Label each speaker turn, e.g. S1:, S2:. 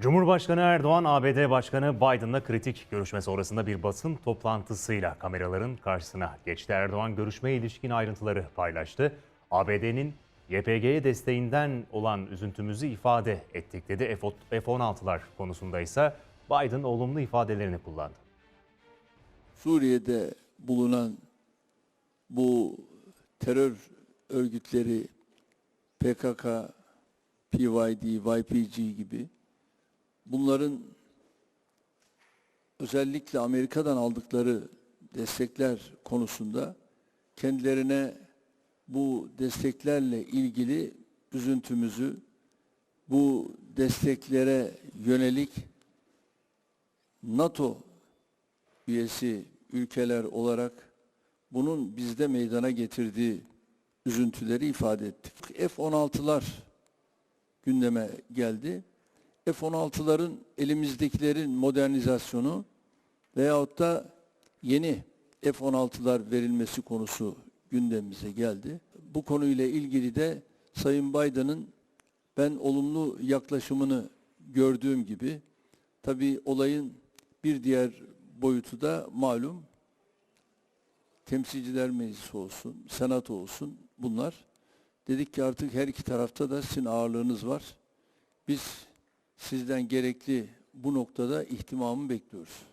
S1: Cumhurbaşkanı Erdoğan, ABD Başkanı Biden'la kritik görüşme sonrasında bir basın toplantısıyla kameraların karşısına geçti. Erdoğan görüşmeye ilişkin ayrıntıları paylaştı. ABD'nin YPG'ye desteğinden olan üzüntümüzü ifade ettik dedi. F- F-16'lar konusunda ise Biden olumlu ifadelerini kullandı.
S2: Suriye'de bulunan bu terör örgütleri PKK, PYD, YPG gibi bunların özellikle Amerika'dan aldıkları destekler konusunda kendilerine bu desteklerle ilgili üzüntümüzü bu desteklere yönelik NATO üyesi ülkeler olarak bunun bizde meydana getirdiği üzüntüleri ifade ettik. F-16'lar gündeme geldi. F-16'ların elimizdekilerin modernizasyonu veyahut da yeni F-16'lar verilmesi konusu gündemimize geldi. Bu konuyla ilgili de Sayın Biden'ın ben olumlu yaklaşımını gördüğüm gibi tabii olayın bir diğer boyutu da malum temsilciler meclisi olsun, senato olsun bunlar. Dedik ki artık her iki tarafta da sizin ağırlığınız var. Biz sizden gerekli bu noktada ihtimamı bekliyoruz.